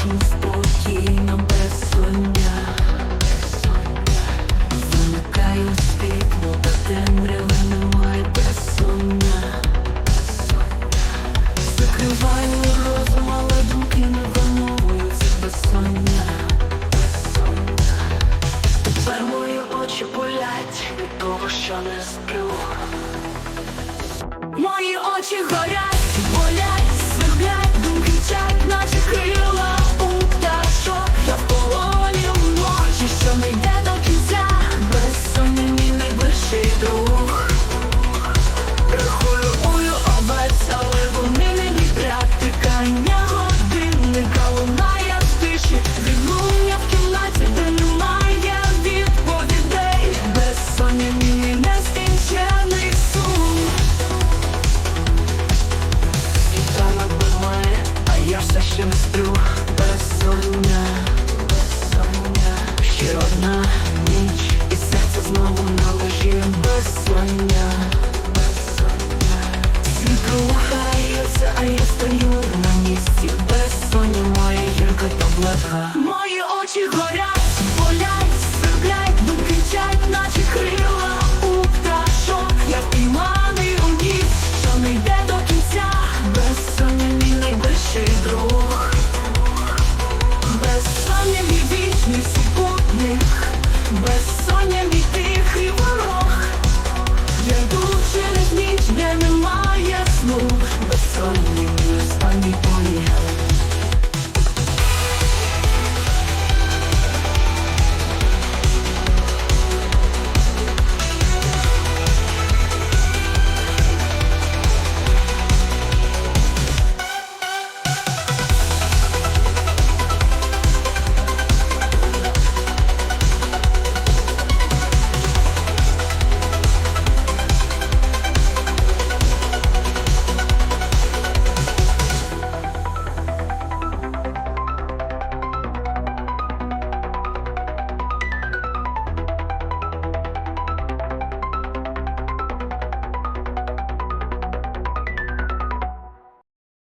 Лежу спокійно без соння, вимикаю світло, та темряви немає закриваю розум, але думки не вимовуються без очі болять від того, що не сплю. Мої очі горять. Не Безсоння, безсоння Ще одна ніч і серце знову на ложі Безсоння, безсоння Світло рухається, а я стою на місці Безсоння моя гірка таблетка Мої очі горять